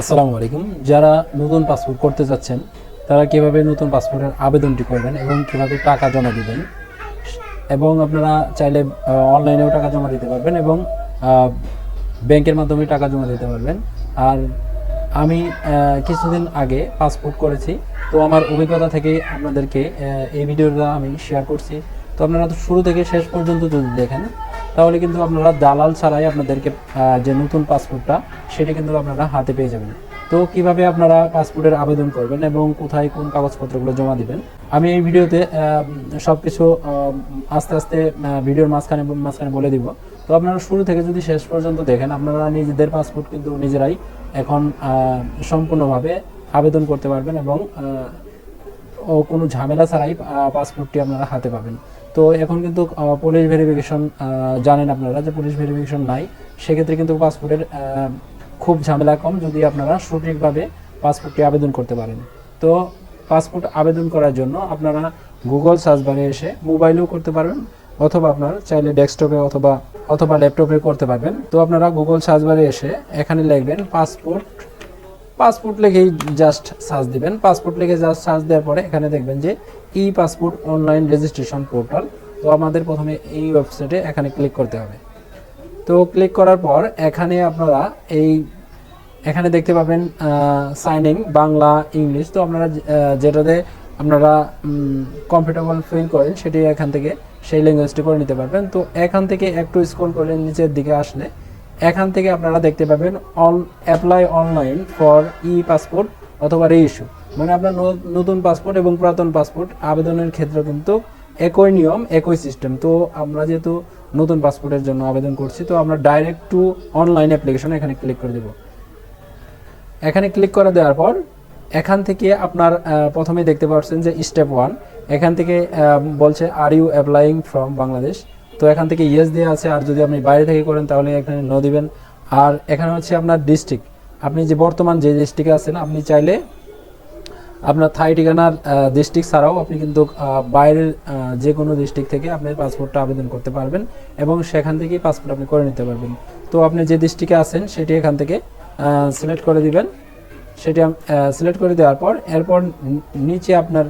আসসালামু আলাইকুম। যারা নতুন পাসপোর্ট করতে যাচ্ছেন, তারা কীভাবে নতুন পাসপোর্টের আবেদনটি করবেন এবং কীভাবে টাকা জমা দিবেন? এবং আপনারা চাইলে অনলাইনেও টাকা জমা দিতে পারবেন এবং ব্যাংকের মাধ্যমে টাকা জমা দিতে পারবেন। আর আমি কিছুদিন আগে পাসপোর্ট করেছি। তো আমার অভিজ্ঞতা থেকে আপনাদেরকে এই ভিডিওটা আমি শেয়ার করছি। তো আপনারা তো শুরু থেকে শেষ পর্যন্ত যদি দেখেন তাহলে কিন্তু আপনারা দালাল ছাড়াই আপনাদেরকে যে নতুন পাসপোর্টটা, সেটা কিন্তু আপনারা হাতে পেয়ে যাবেন। তো কীভাবে আপনারা পাসপোর্টের আবেদন করবেন এবং কোথায় কোন কাগজপত্রগুলো জমা দিবেন? আমি এই ভিডিওতে সব কিছু আস্তে আস্তে ভিডিওর মাঝখানে মাঝখানে বলে দিব। তো আপনারা শুরু থেকে যদি শেষ পর্যন্ত দেখেন, আপনারা নিজেদের পাসপোর্ট কিন্তু নিজেরাই এখন সম্পূর্ণভাবে আবেদন করতে পারবেন এবং কোনো ঝামেলা ছাড়াই পাসপোর্টটি আপনারা হাতে পাবেন। তো এখন কিন্তু পুলিশ ভেরিফিকেশন জানেন আপনারা যে পুলিশ ভেরিফিকেশন নাই। সেক্ষেত্রে কিন্তু পাসপোর্টের খুব ঝামেলা কম যদি আপনারা সঠিকভাবে পাসপোর্টটি আবেদন করতে পারেন। তো পাসপোর্ট আবেদন করার জন্য আপনারা গুগল সার্চ বারে এসে মোবাইলেও করতে পারবেন, অথবা আপনার চাইলে ডেস্কটপে অথবা অথবা ল্যাপটপে করতে পারবেন। তো আপনারা গুগল সার্চ বারে এসে এখানে লিখবেন পাসপোর্ট পাসপোর্ট লিখেই জাস্ট সার্চ দিবেন। পাসপোর্ট লিখে জাস্ট সার্চ দেওয়ার পরে এখানে দেখবেন যে e passport online registration portal তো আমাদের প্রথমে এই ওয়েবসাইটে এখানে ক্লিক করতে হবে। তো ক্লিক করার পর এখানে আপনারা এই এখানে দেখতে পাবেন সাইনিং বাংলা ইংলিশ তো আপনারা যেটাতে আপনারা কমফোর্টেবল ফিল করেন সেটি এখান থেকে সেই ল্যাঙ্গুয়েজটি করে নিতে পারবেন। তো এখান থেকে একটু স্ক্রল করে নিচের দিকে আসলে এখান থেকে আপনারা দেখতে পাবেন on apply online for e passport অথবা রিইস্যু মানে আপনার নতুন পাসপোর্ট এবং পুরাতন পাসপোর্ট আবেদনের ক্ষেত্রে কিন্তু একই নিয়ম, একই সিস্টেম তো আমরা যেহেতু নতুন পাসপোর্টের জন্য আবেদন করছি, তো আমরা ডাইরেক্ট টু অনলাইন অ্যাপ্লিকেশন এখানে ক্লিক করে দেবো। এখানে ক্লিক করে দেওয়ার পর এখান থেকে আপনার প্রথমে দেখতে পাচ্ছেন যে স্টেপ ওয়ান এখান থেকে বলছে are you applying from Bangladesh তো এখান থেকে ইয়েস দেওয়া আছে, আর যদি আপনি বাইরে থেকে করেন তাহলে এখানে নো দিবেন। আর এখানে হচ্ছে আপনার ডিস্ট্রিক্ট আপনি যে বর্তমান যে ডিস্ট্রিক্টে আছেন, আপনি চাইলে আপনার থাই ঠিকানার ডিস্ট্রিক্ট ছাড়াও আপনি কিন্তু বাইরের যে কোনো ডিস্ট্রিক্ট থেকে আপনি পাসপোর্টটা আবেদন করতে পারবেন এবং সেখান থেকেই পাসপোর্ট আপনি করে নিতে পারবেন। তো আপনি যে ডিস্ট্রিক্টে আছেন, সেটি এখান থেকে সিলেক্ট করে দিবেন। সেটি সিলেক্ট করে দেওয়ার পর, এরপর নিচে আপনার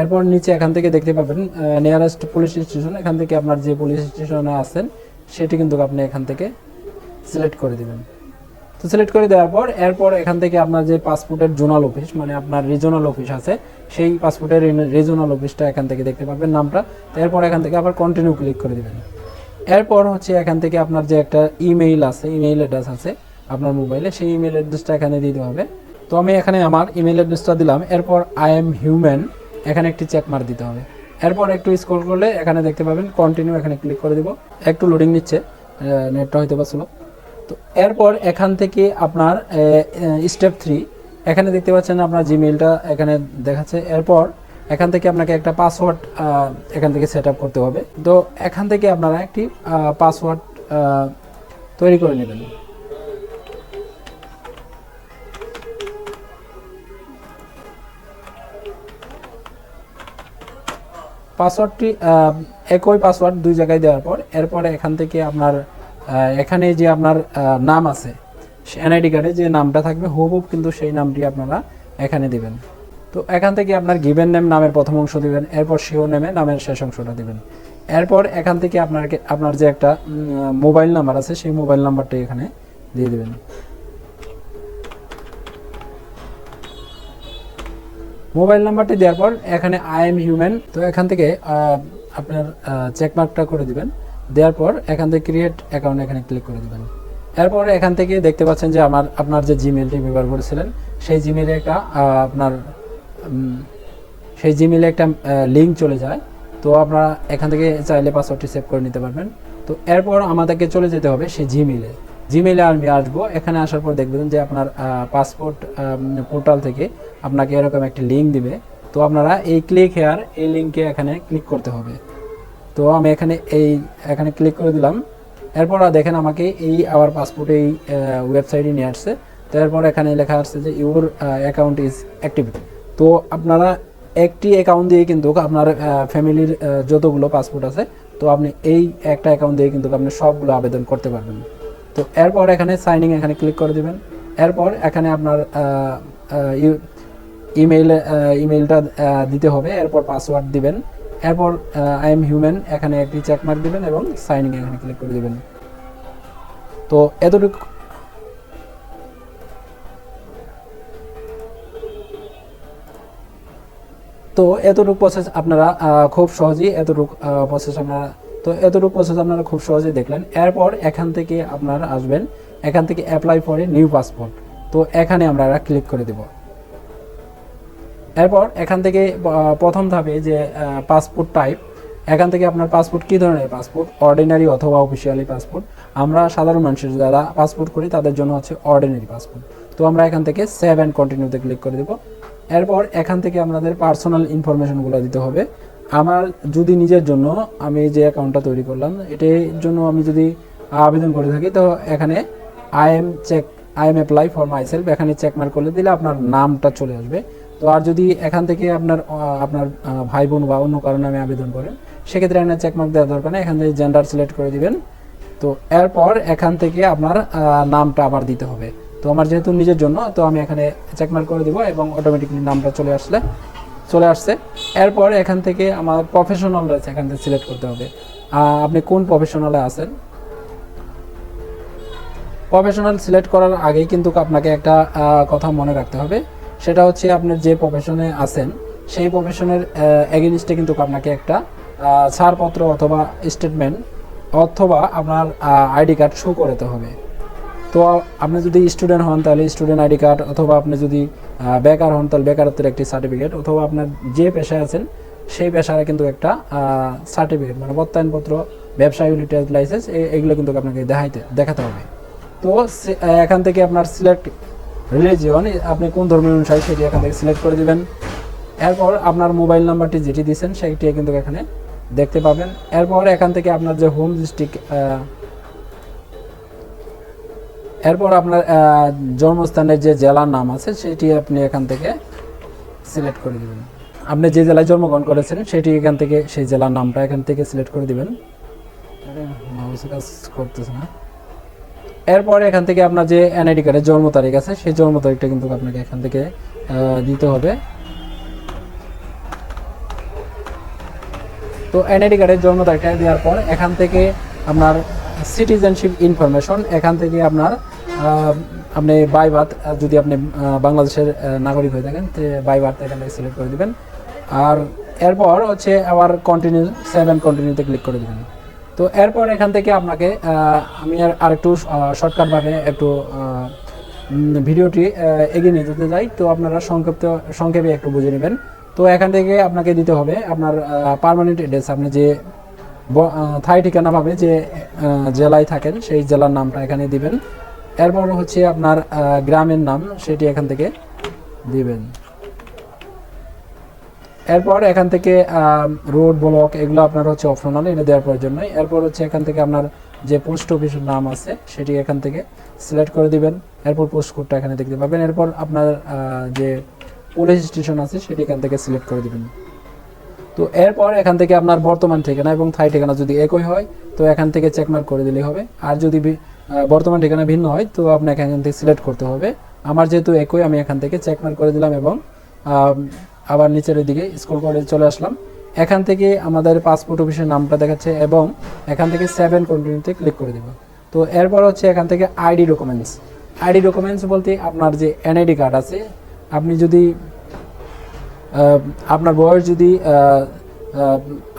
এরপর নিচে এখান থেকে দেখতে পাবেন নিয়ারেস্ট পুলিশ স্টেশন এখান থেকে আপনার যে পুলিশ স্টেশনে আছেন, সেটি কিন্তু আপনি এখান থেকে সিলেক্ট করে দিবেন। তো সিলেক্ট করে দেওয়ার পর, এরপর এখান থেকে আপনার যে পাসপোর্টের জোনাল অফিস মানে আপনার রিজনাল অফিস আছে, সেই পাসপোর্টের রিজনাল অফিসটা এখান থেকে দেখতে পাবেন নামটা। এরপর এখান থেকে আবার কন্টিনিউ ক্লিক করে দিবেন। এরপর হচ্ছে এখান থেকে আপনার যে একটা ইমেইল আছে ইমেইল অ্যাড্রেস আছে, আপনার মোবাইলে সেই ইমেইল অ্যাড্রেসটা এখানে দিতে হবে। তো আমি এখানে আমার ইমেইল অ্যাড্রেসটা দিলাম। এরপর আই এম হিউম্যান এখানে একটি চেক মার দিতে হবে। এরপর একটু স্ক্রল করলে এখানে দেখতে পাবেন কন্টিনিউ এখানে ক্লিক করে দিব। একটু লোডিং নিচ্ছে নেটটা হয়তো বা slow। তো এরপর এখান থেকে আপনার স্টেপ থ্রি এখানে দেখতে পাচ্ছেন আপনার জিমেলটা এখানে দেখাচ্ছে। এরপর এখান থেকে আপনাকে একটা পাসওয়ার্ড এখান থেকে সেট করতে হবে। তো এখান থেকে আপনারা একটি পাসওয়ার্ড তৈরি করে নেবেন। পাসওয়ার্ডটি একই পাসওয়ার্ড দুই জায়গায় দেওয়ার পর, এরপরে এখান থেকে আপনার এখানে যে আপনার নাম আছে এনআইডি কার্ডে যে নামটা থাকবে হুবহুব কিন্তু সেই নামটি আপনারা এখানে দিবেন। তো এখান থেকে আপনার গিভেন নেম নামের প্রথম অংশ দিবেন, এরপর শিও নেমে নামের শেষ অংশটা দিবেন। এরপর এখান থেকে আপনাকে আপনার যে একটা মোবাইল নাম্বার আছে, সেই মোবাইল নাম্বারটি এখানে দিয়ে দিবেন। মোবাইল নাম্বারটি দেওয়ার পর এখানে আই এম হিউম্যান তো এখান থেকে আপনার চেকমার্কটা করে দিবেন। দেওয়ার পর এখান থেকে ক্রিয়েট অ্যাকাউন্ট এখানে ক্লিক করে দিবেন। এরপর এখান থেকে দেখতে পাচ্ছেন যে আমার, আপনার যে জিমেলটি ব্যবহার করেছিলেন, সেই জিমেলে একটা আপনার সেই জিমেলে একটা লিঙ্ক চলে যায়। তো আপনারা এখান থেকে চাইলে পাসওয়ার্ডটি সেভ করে নিতে পারবেন। তো এরপর আমাদেরকে চলে যেতে হবে সেই জিমেলে জিমেলে আমি আসব। এখানে আসার পর দেখবেন যে আপনার পাসপোর্ট পোর্টাল থেকে আপনাকে এরকম একটি লিঙ্ক দিবে। তো আপনারা এই ক্লিক হেয়ার এই লিঙ্কে এখানে ক্লিক করতে হবে। তো আমি এখানে এই, এখানে ক্লিক করে দিলাম। এরপর দেখেন আমাকে এই আবার পাসপোর্ট এই ওয়েবসাইটে নিয়ে আসছে। তো এরপর এখানে লেখা আসছে যে ইউর অ্যাকাউন্ট ইজ অ্যাক্টিভ তো আপনারা একটি অ্যাকাউন্ট দিয়ে কিন্তু আপনার ফ্যামিলির যতগুলো পাসপোর্ট আছে, তো আপনি এই একটা অ্যাকাউন্ট দিয়ে কিন্তু আপনি সবগুলো আবেদন করতে পারবেন। তো এরপর এখানে সাইনিং এখানে ক্লিক করে দিবেন। এরপর এখানে আপনার ইমেইল ইমেইলটা দিতে হবে, এরপর পাসওয়ার্ড দিবেন। এরপর আই এম হিউম্যান এখানে একটি চেক মার্ক দিবেন এবং সাইনিং এখানে ক্লিক করে দিবেন। তো এতটুকু তো এতটুকু প্রসেস আপনারা খুব সহজেই এতটুকু প্রসেস আপনারা তো এতটুকু প্রসেস আপনারা খুব সহজেই দেখলেন। এরপর এখান থেকে আপনারা আসবেন। এখান থেকে apply for a new passport তো এখানে আমরা ক্লিক করে দেব। এরপর এখান থেকে প্রথম ধাপে যে পাসপোর্ট টাইপ এখান থেকে আপনার পাসপোর্ট কী ধরনের পাসপোর্ট অর্ডিনারি অথবা অফিসিয়ালি পাসপোর্ট আমরা সাধারণ মানুষের যারা পাসপোর্ট করি, তাদের জন্য হচ্ছে অর্ডিনারি পাসপোর্ট তো আমরা এখান থেকে সেভ অ্যান্ড কন্টিনিউতে ক্লিক করে দেবো। এরপর এখান থেকে আপনাদের পার্সোনাল ইনফরমেশনগুলো দিতে হবে। আমার যদি নিজের জন্য আমি যে অ্যাকাউন্টটা তৈরি করলাম, এটার জন্য আমি যদি আবেদন করে থাকি, তো এখানে I am check I am apply for myself এখানে চেক মার্ক করলে দিলে আপনার নামটা চলে আসবে। তো আর যদি এখান থেকে আপনার আপনার ভাই বোন বা অন্য কারণে আমি আবেদন করেন, সেক্ষেত্রে আপনার চেক মার্ক দেওয়ার দরকার নেই এখান থেকে জেন্ডার সিলেক্ট করে দিবেন। তো এরপর এখান থেকে আপনার নামটা আবার দিতে হবে। তো আমার যেহেতু নিজের জন্য, তো আমি এখানে চেকমার্ক করে দিব এবং অটোমেটিকলি নামটা চলে আসলে, চলে আসছে। এরপর এখান থেকে আমার প্রফেশনাল রয়েছে এখান থেকে সিলেক্ট করতে হবে। আপনি কোন প্রফেশনালে আছেন? প্রফেশনাল সিলেক্ট করার আগেই কিন্তু আপনাকে একটা কথা মনে রাখতে হবে। সেটা হচ্ছে আপনার যে প্রফেশনে আছেন, সেই প্রফেশনের এগেনিস্টে কিন্তু আপনাকে একটা ছাড়পত্র অথবা স্টেটমেন্ট অথবা আপনার আইডি কার্ড শো করতে হবে। তো আপনি যদি স্টুডেন্ট হন, তাহলে স্টুডেন্ট আইডি কার্ড অথবা আপনি যদি বেকার হন, তাহলে বেকারত্বের একটি সার্টিফিকেট অথবা আপনার যে পেশায় আছেন, সেই পেশার কিন্তু একটা সার্টিফিকেট মানে বত্তায়নপত্র ব্যবসা ইউনিটেড লাইসেন্স এগুলো কিন্তু আপনাকে দেখাইতে, দেখাতে হবে। তো এখান থেকে আপনার সিলেক্ট রিলিজিয়ন আপনি কোন ধর্মের অনুসারী সেটি এখান থেকে সিলেক্ট করে দিবেন। এরপর আপনার মোবাইল নাম্বারটি যেটি দিয়েছেন সেটি কিন্তু এখানে দেখতে পাবেন। এরপর এখান থেকে আপনার যে হোম ডিস্ট্রিক্ট এরপর আপনার জন্মস্থানের যে জেলার নাম আছে, সেটি আপনি এখান থেকে সিলেক্ট করে দিবেন। আপনি যে জেলায় জন্মগ্রহণ করেছেন, সেটি এখান থেকে, সেই জেলার নামটা এখান থেকে সিলেক্ট করে দিবেন। কাজ করতেছে না। এরপর এখান থেকে আপনার যে এনআইডি কার্ডের জন্ম তারিখ আছে, সেই জন্ম তারিখটা কিন্তু আপনাকে এখান থেকে দিতে হবে। তো এনআইডি কার্ডের জন্ম তারিখটা দেওয়ার পর এখান থেকে আপনার সিটিজেনশিপ ইনফরমেশন এখান থেকে আপনার আপনি বাই বার্থ যদি আপনি বাংলাদেশের নাগরিক হয়ে থাকেন বাই বার্থ এখান থেকে সিলেক্ট করে দিবেন। আর এরপর হচ্ছে আবার কন্টিনিউ সেভেন কন্টিনিউতে ক্লিক করে দিবেন। তো এরপর এখান থেকে আপনাকে আমি আর আরেকটু শর্টকাটভাবে একটু ভিডিওটি এগিয়ে নিয়ে যেতে যাই তো আপনারা সংক্ষিপ্ত, সংক্ষেপে একটু বুঝে নেবেন। তো এখান থেকে আপনাকে দিতে হবে আপনার পার্মানেন্ট অ্যাড্রেস আপনি যে থাই ঠিকানা পাবে, যে জেলায় থাকেন, সেই জেলার নামটা এখানে দিবেন। এরপর হচ্ছে আপনার গ্রামের নাম, সেটি এখান থেকে দিবেন। এরপর এখান থেকে রোড ব্লক এগুলো আপনার হচ্ছে অপশনাল এটা দেওয়ার প্রয়োজন নয় এরপর হচ্ছে এখান থেকে আপনার যে পোস্ট অফিসের নাম আছে, সেটি এখান থেকে সিলেক্ট করে দিবেন। এরপর পোস্ট কোডটা এখানে দেখতে পাবেন। এরপর আপনার যে পুলিশ স্টেশন আছে, সেটি এখান থেকে সিলেক্ট করে দিবেন। তো এরপর এখান থেকে আপনার বর্তমান ঠিকানা এবং থাই ঠিকানা যদি একই হয়, তো এখান থেকে চেকমার্ক করে দিলেই হবে। আর যদি বর্তমান ঠিকানা ভিন্ন হয়, তো আপনাকে এখান থেকে সিলেক্ট করতে হবে। আমার যেহেতু একই, আমি এখান থেকে চেকমার্ক করে দিলাম এবং আবার নিচের দিকে স্ক্রল করে চলে আসলাম। এখান থেকে আমাদের পাসপোর্ট অফিসের নামটা দেখাচ্ছে এবং এখান থেকে সেভেন কন্টিনিউতে ক্লিক করে দেবো। তো এরপর হচ্ছে এখান থেকে আইডি ডকুমেন্টস আইডি ডকুমেন্টস বলতে আপনার যে এনআইডি কার্ড আছে, আপনি যদি আপনার বয়স যদি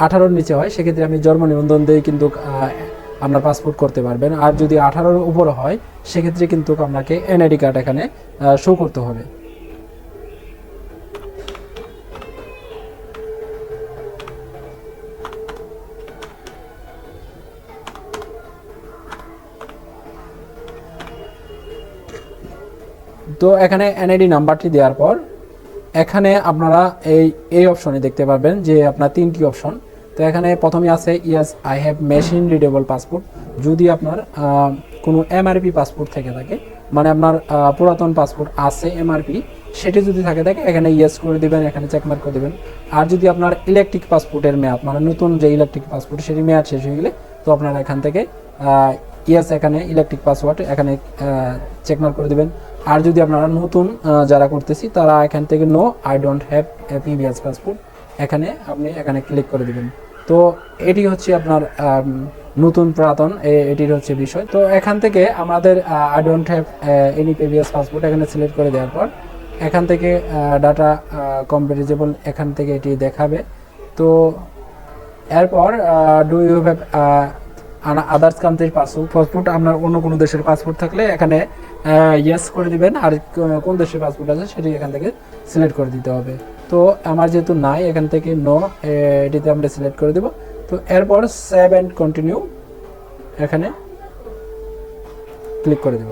আঠারোর নিচে হয়, সেক্ষেত্রে আপনি জন্ম নিবন্ধন দিয়ে কিন্তু আপনার পাসপোর্ট করতে পারবেন। আর যদি আঠারোর উপরে হয়, সেক্ষেত্রে কিন্তু আপনাকে এনআইডি কার্ড এখানে শো করতে হবে। তো এখানে এনআইডি নাম্বারটি দেওয়ার পর এখানে আপনারা এই এই অপশনে দেখতে পারবেন যে আপনার তিনটি অপশন তো এখানে প্রথমে আছে yes I have machine readable passport যদি আপনার কোনো এমআরপি পাসপোর্ট থেকে থাকে মানে আপনার পুরাতন পাসপোর্ট আছে এমআরপি সেটি যদি থাকে থাকে এখানে ইয়েস করে দিবেন, এখানে চেকমার্ক করে দেবেন। আর যদি আপনার ইলেকট্রিক পাসপোর্টের মেয়াদ মানে নতুন যে ইলেকট্রিক পাসপোর্ট সেটি মেয়াদ শেষ হয়ে গেলে, তো আপনারা এখান থেকে ইয়েস এখানে ইলেকট্রিক পাসওয়ার্ড এখানে চেকমার্ক করে দিবেন। আর যদি আপনারা নতুন যারা করতেছি, তারা এখান থেকে no I don't have a previous passport এখানে আপনি এখানে ক্লিক করে দিবেন। তো এটি হচ্ছে আপনার নতুন পুরাতন এটির হচ্ছে বিষয়। তো এখান থেকে আমাদের I don't have any previous passport এখানে সিলেক্ট করে দেওয়ার পর, এখান থেকে ডাটা কম্পারিজেবল এখান থেকে এটি দেখাবে। তো এরপর ডু ইউ হ্যাভ আদার্স কান্ট্রির পাসপোর্ট পাসপোর্ট আপনার অন্য কোনো দেশের পাসপোর্ট থাকলে এখানে ইয়েস করে দিবেন। আর কোন দেশের পাসপোর্ট আছে সেটি এখান থেকে সিলেক্ট করে দিতে হবে। তো আমার যেহেতু নাই, এখান থেকে নো এটিতে আমরা সিলেক্ট করে দেব। তো এরপর সেভ অ্যান্ড কন্টিনিউ এখানে ক্লিক করে দেব।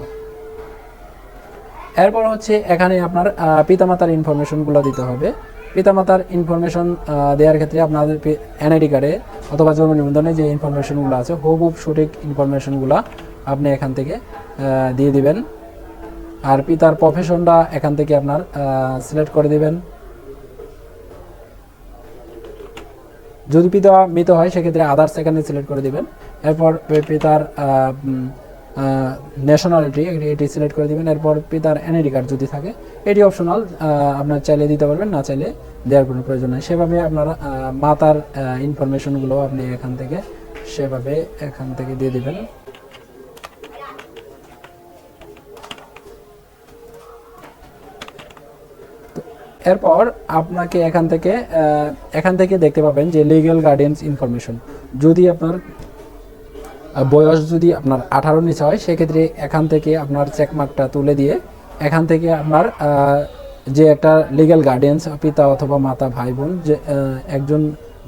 এরপর হচ্ছে এখানে আপনার পিতামাতার ইনফরমেশনগুলো দিতে হবে। পিতামাতার ইনফরমেশন দেওয়ার ক্ষেত্রে আপনাদের এনআইডি কার্ডে অথবা জন্ম নিবন্ধনে যে ইনফরমেশনগুলো আছে হুবহুব সঠিক ইনফরমেশনগুলো আপনি এখান থেকে দিয়ে দিবেন। আর পিতার প্রফেশনটা এখান থেকে আপনার সিলেক্ট করে দিবেন। যদি পিতা মৃত হয়, সেক্ষেত্রে আদার্স এখানে সিলেক্ট করে দিবেন। এরপর পিতার ন্যাশনালিটি এটি সিলেক্ট করে দিবেন। এরপর পিতার এনআইডি কার্ড যদি থাকে এটি অপশনাল আপনার চাইলে দিতে পারবেন, না চাইলে দেওয়ার কোনো প্রয়োজন নেই। সেভাবে আপনার মাতার ইনফরমেশনগুলো আপনি এখান থেকে সেভাবে এখান থেকে দিয়ে দিবেন। এরপর আপনাকে এখান থেকে এখান থেকে দেখতে পাবেন যে লিগ্যাল গার্ডিয়ান্স ইনফরমেশন যদি আপনার বয়স যদি আপনার আঠারো নিচে হয়, সেক্ষেত্রে এখান থেকে আপনার চেকমার্কটা তুলে দিয়ে এখান থেকে আমার যে একটা লিগ্যাল গার্ডিয়ান্স পিতা অথবা মাতা, ভাই বোন, যে একজন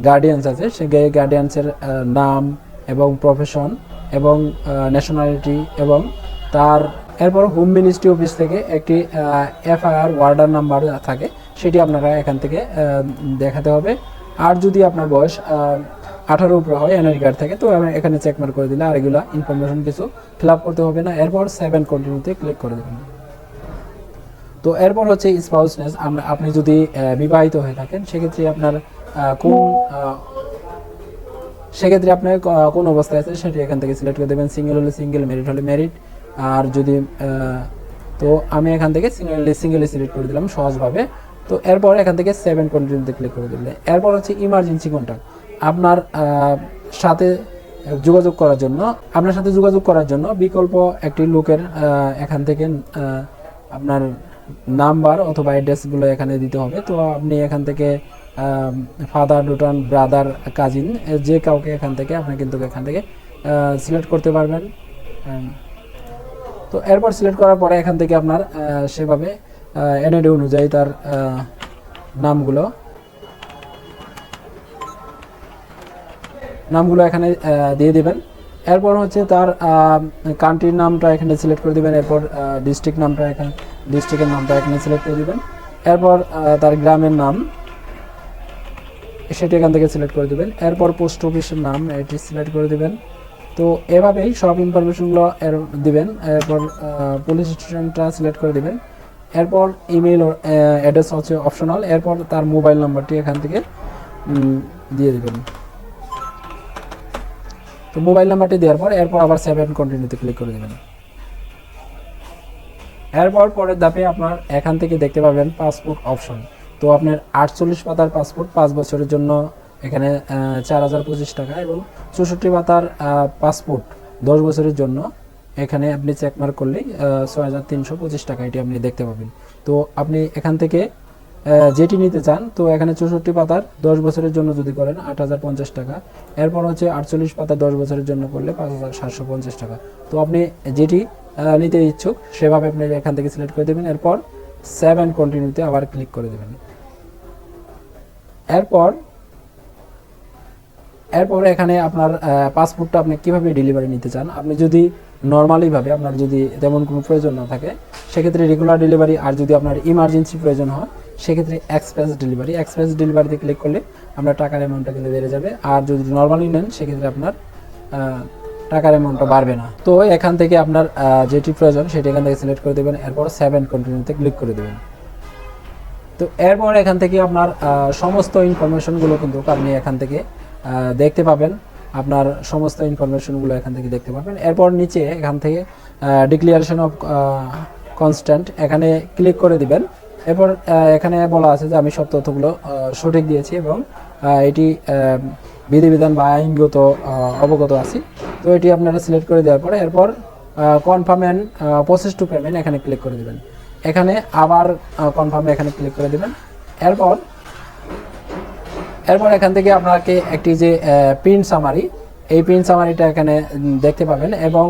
গার্ডিয়ান্স আছে, সে গার্ডিয়ান্সের নাম এবং প্রফেশন এবং ন্যাশনালিটি এবং তার, এরপর হোম মিনিস্ট্রি অফিস থেকে একটি এফআইআর ওয়ার্ডার নাম্বার থাকে, সেটি আপনারা এখান থেকে দেখাতে হবে। আর যদি আপনার বয়স আঠারো উপরে হয় এনআই কার্ড থেকে, তো এখানে চেকমার্ক করে দিলে আর এগুলো ইনফরমেশন কিছু ফিল করতে হবে না। এরপর সেভেন কন্টিনিউতে ক্লিক করে দেবেন। তো এরপর হচ্ছে স্পাউসনেস আমরা, আপনি যদি বিবাহিত হয়ে থাকেন, সেক্ষেত্রে আপনার কোন সেক্ষেত্রে আপনার কোন অবস্থায় আছে সেটি এখান থেকে সিলেক্ট করে দেবেন। সিঙ্গেল হলে সিঙ্গেল মেরিট হলে মেরিট আর যদি তো আমি এখান থেকে সিঙ্গেল সিঙ্গেলি সিলেক্ট করে দিলাম সহজভাবে। তো এরপর এখান থেকে সেভেন কন্টিনিউতে ক্লিক করে দিলে। এরপর হচ্ছে ইমার্জেন্সি কন্ট্যাক্ট আপনার সাথে যোগাযোগ করার জন্য, আপনার সাথে যোগাযোগ করার জন্য বিকল্প একটি লোকের এখান থেকে আপনার নাম্বার অথবা অ্যাড্রেসগুলো এখানে দিতে হবে। তো আপনি এখান থেকে ফাদার ডুটান ব্রাদার কাজিন যে কাউকে এখান থেকে আপনি কিন্তু এখান থেকে সিলেক্ট করতে পারবেন। তো এরপর সিলেক্ট করার পরে এখান থেকে আপনার সেভাবে এনএডি অনুযায়ী তার নামগুলো। নামগুলো এখানে দিয়ে দিবেন। এরপর হচ্ছে তার কান্ট্রির নামটা এখানে সিলেক্ট করে দিবেন। এরপর ডিস্ট্রিক্ট নামটা এখানে ডিস্ট্রিক্টের নামটা এখানে সিলেক্ট করে দিবেন। এরপর তার গ্রামের নাম, সেটি এখান থেকে সিলেক্ট করে দিবেন। এরপর পোস্ট অফিসের নাম, এটি সিলেক্ট করে দিবেন। তো এভাবেই সব ইনফরমেশনগুলো এর দিবেন। এরপর পুলিশ স্টেশনটা সিলেক্ট করে দিবেন। এরপর ইমেল অ্যাড্রেস হচ্ছে অপশনাল এরপর তার মোবাইল নাম্বারটি এখান থেকে দিয়ে দিবেন। তো মোবাইল নাম্বারটি দেওয়ার পর, এরপর আবার সেভেন কন্টিনিউতে ক্লিক করে দেবেন। এরপর পরের ধাপে আপনার এখান থেকে দেখতে পাবেন পাসপোর্ট অপশন তো আপনার আটচল্লিশ পাতার পাসপোর্ট পাঁচ বছরের জন্য এখানে চার হাজার পঁচিশ টাকা এবং চৌষট্টি পাতার পাসপোর্ট দশ বছরের জন্য এখানে আপনি চেকমার্ক করলেই ছয় হাজার তিনশো পঁচিশ টাকা এটি আপনি দেখতে পাবেন। তো আপনি এখান থেকে যেটি নিতে চান, তো এখানে চৌষট্টি পাতার দশ বছরের জন্য যদি করেন, আট হাজার পঞ্চাশ টাকা। এরপর হচ্ছে আটচল্লিশ পাতা দশ বছরের জন্য করলে পাঁচ হাজার সাতশো পঞ্চাশ টাকা। তো আপনি যেটি নিতে ইচ্ছুক, সেভাবে আপনি এখান থেকে সিলেক্ট করে দেবেন। এরপর সেভ সেভেন কন্টিনিউতে আবার ক্লিক করে দেবেন। এরপর এরপর এখানে আপনার পাসপোর্টটা আপনি কীভাবে ডেলিভারি নিতে চান? আপনি যদি নর্মালিভাবে আপনার যদি তেমন কোনো প্রয়োজন না থাকে, সেক্ষেত্রে রেগুলার ডেলিভারি আর যদি আপনার ইমার্জেন্সি প্রয়োজন হয়, সেক্ষেত্রে এক্সপ্রেস ডেলিভারি এক্সপ্রেস ডেলিভারিতে ক্লিক করলে আপনার টাকার অ্যামাউন্টটা কিন্তু বেড়ে যাবে। আর যদি নর্মালি নেন, সেক্ষেত্রে আপনার টাকার অ্যামাউন্টটা বাড়বে না। তো এখান থেকে আপনার যেটি প্রয়োজন সেটি এখান থেকে সিলেক্ট করে দেবেন, এরপর সেভেন কন্টিনিউতে ক্লিক করে দেবেন। তো এরপর এখান থেকে আপনার সমস্ত ইনফরমেশনগুলো কিন্তু আপনি এখান থেকে দেখতে পাবেন। আপনার সমস্ত ইনফরমেশনগুলো এখান থেকে দেখতে পাবেন। এরপর নিচে এখান থেকে ডিক্লিয়ারেশন অফ কনস্ট্যান্ট এখানে ক্লিক করে দিবেন। এরপর এখানে বলা আছে যে আমি সব তথ্যগুলো সঠিক দিয়েছি এবং এটি বিধিবিধান বা আইনগত অবগত আছি। তো এটি আপনারা সিলেক্ট করে দেওয়ার পরে এরপর confirm and process to payment এখানে ক্লিক করে দিবেন। এখানে আবার কনফার্মে এখানে ক্লিক করে দিবেন। এরপর এরপর এখান থেকে আপনাকে একটি যে প্রিন্ট সামারি এই প্রিন্ট সামারিটা এখানে দেখতে পাবেন এবং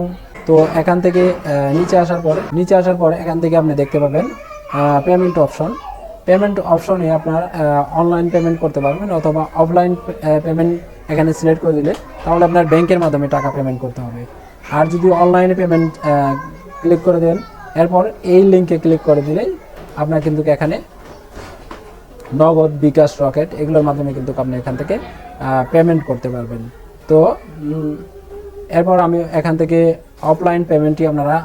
তো এখান থেকে নিচে আসার পরে, নিচে আসার পরে এখান থেকে আপনি দেখতে পাবেন পেমেন্ট অপশন পেমেন্ট অপশনে আপনার অনলাইন পেমেন্ট করতে পারবেন অথবা অফলাইন পেমেন্ট এখানে সিলেক্ট করে দিলে তাহলে আপনার ব্যাংকের মাধ্যমে টাকা পেমেন্ট করতে হবে। আর যদি অনলাইনে পেমেন্ট ক্লিক করে দেন, এরপর এই লিঙ্কে ক্লিক করে দিলে আপনার কিন্তু এখানে নগদ বিকাশ রকেট এগুলোর মাধ্যমে কিন্তু আপনি এখান থেকে পেমেন্ট করতে পারবেন। তো এরপর আমি এখান থেকে অফলাইন পেমেন্টটি আপনারা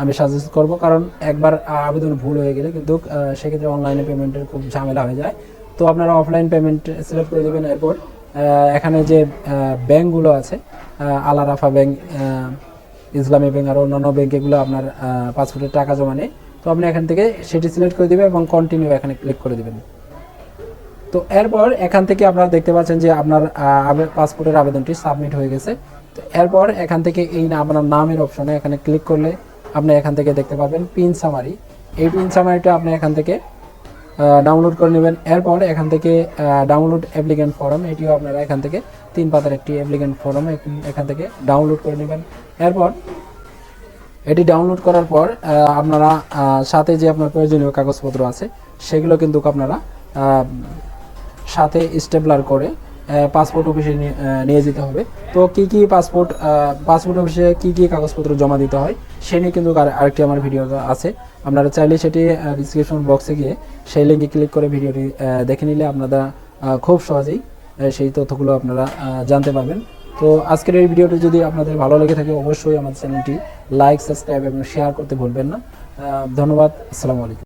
আম, সাজেস্ট করব কারণ একবার আবেদন ভুল হয়ে গেলে কিন্তু সেক্ষেত্রে অনলাইনে পেমেন্টের খুব ঝামেলা হয়ে যায়। তো আপনারা অফলাইন পেমেন্ট সিলেক্ট করে দেবেন এরপর এখানে যে ব্যাংকগুলো আছে আহ, আলা রাফা ব্যাংক ইসলামী ব্যাংক আর অন্যান্য ব্যাংক এগুলো আপনার পাসপোর্টের টাকা জমা নেই তো আপনি এখান থেকে সেটি সিলেক্ট করে দিবেন এবং কন্টিনিউ এখানে ক্লিক করে দেবেন। তো এরপর এখান থেকে আপনারা দেখতে পাচ্ছেন যে আপনার পাসপোর্টের আবেদনটি সাবমিট হয়ে গেছে। তো এরপর এখান থেকে এই আপনার নামের অপশনে এখানে ক্লিক করলে আপনি এখান থেকে দেখতে পাবেন পিন সামারি এই পিন সামারিটা আপনি এখান থেকে ডাউনলোড করে নেবেন। এরপর এখান থেকে ডাউনলোড অ্যাপ্লিকেন্ট ফর্ম এটিও আপনারা এখান থেকে তিন পাতার একটি অ্যাপ্লিকেন্ট ফর্ম এখান থেকে ডাউনলোড করে নেবেন। এরপর এটি ডাউনলোড করার পর আপনারা সাথে যে আপনার প্রয়োজনীয় কাগজপত্র আছে, সেগুলো কিন্তু আপনারা সাথে স্টেপলার করে পাসপোর্ট অফিসে নিয়ে যেতে হবে। তো কি কি পাসপোর্ট পাসপোর্ট অফিসে কি কি কাগজপত্র জমা দিতে হয়, সে নিয়ে কিন্তু আর- আরেকটি আমার ভিডিও আছে। আপনারা চাইলে সেটি ডিসক্রিপশন বক্সে গিয়ে সেই লিঙ্কে ক্লিক করে ভিডিওটি দেখে নিলে আপনারা খুব সহজেই সেই তথ্যগুলো আপনারা জানতে পারবেন। তো আজকের এই ভিডিওটি যদি আপনাদের ভালো লেগে থাকে, অবশ্যই আমাদের চ্যানেলটি লাইক সাবস্ক্রাইব এবং শেয়ার করতে ভুলবেন না। ধন্যবাদ, আসসালামু আলাইকুম।